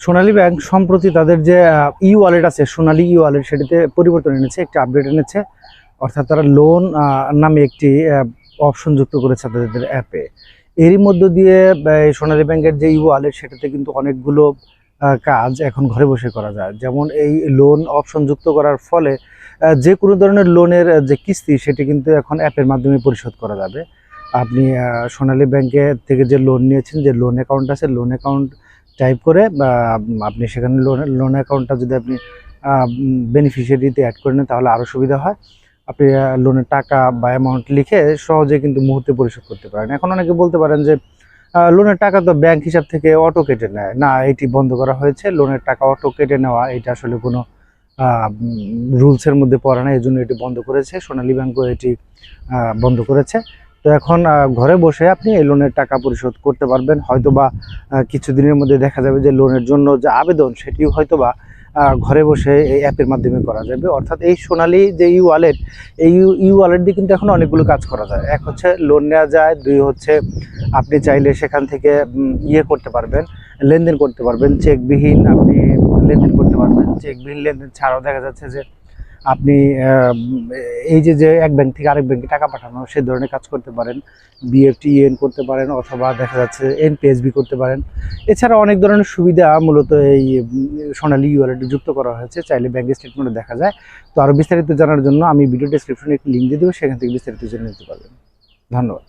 সোনালী bank সম্প্রতি তাদের যে ই ওয়ালেট আছে, সোনালী ই ওয়ালেট সেটিতে পরিবর্তন এনেছে, একটি আপডেট এনেছে। অর্থাৎ তারা লোন নামে একটি অপশন যুক্ত করেছে তাদের অ্যাপে এরই মধ্য দিয়ে সোনালী ব্যাংকের যে ই ওয়ালেট সেটাতে কিন্তু অনেকগুলো কাজ এখন ঘরে বসে করা যায়। যেমন এই লোন অপশন যুক্ত করার ফলে যে কোনো ধরনের লোনের যে কিস্তি, সেটি কিন্তু এখন অ্যাপের মাধ্যমে পরিশোধ করা যাবে। আপনি সোনালী ব্যাংকে থেকে যে লোন নিয়েছেন, যে লোন অ্যাকাউন্ট আছে লোন অ্যাকাউন্ট টাইপ করে আপনি সেখানে লোন লোন অ্যাকাউন্টটা যদি আপনি বেনিফিশিয়ারিতে অ্যাড করে নেন, তাহলে আরও সুবিধা হয়। আপনি লোনের টাকা বা অ্যামাউন্ট লিখে সহজে কিন্তু মুহূর্তে পরিশোধ করতে পারেন। এখন অনেকে বলতে পারেন যে লোনের টাকা তো ব্যাংক হিসাব থেকে অটো কেটে নেয়। না, এটি বন্ধ করা হয়েছে লোনের টাকা অটো কেটে নেওয়া, এটা আসলে কোনো রুলসের মধ্যে পড়ে না এই জন্য এটি বন্ধ করেছে। সোনালী ব্যাংকও এটি বন্ধ করেছে। এখন ঘরে বসে আপনি এই লোনের টাকা পরিশোধ করতে পারবেন। হয়তোবা কিছুদিনের মধ্যে দেখা যাবে যে লোনের জন্য যে আবেদন, সেটিও হয়তোবা ঘরে বসে এই অ্যাপের মাধ্যমে করা যাবে। অর্থাৎ এই সোনালি যে ইউ ওয়ালেট এই ইউ ওয়ালেট দিয়ে কিন্তু এখন অনেকগুলো কাজ করা যায়। এক হচ্ছে লোন নেওয়া যায়, দুই হচ্ছে আপনি চাইলে সেখান থেকে ইয়ে করতে পারবেন, লেনদেন করতে পারবেন। চেকবিহীন আপনি লেনদেন করতে পারবেন। চেকবিহীন লেনদেন ছাড়াও দেখা যাচ্ছে যে আপনি এই যে যে এক ব্যাংক থেকে আরেক ব্যাংকে টাকা পাঠানো সেই ধরনের কাজ করতে পারেন। বিএফটি এন করতে পারেন অথবা দেখা যাচ্ছে এনপিএসবি করতে পারেন। এছাড়া অনেক ধরনের সুবিধা মূলত এই সোনালী ইউআরএটি যুক্ত করা হয়েছে। চাইলে ব্যাংক স্টেটমেন্টে দেখা যায়। তো আরও বিস্তারিত জানার জন্য আমি ভিডিও ডেসক্রিপশনে একটি লিঙ্ক দিয়ে দেবো, সেখান থেকে বিস্তারিত জেনে নিতে পারবেন। ধন্যবাদ।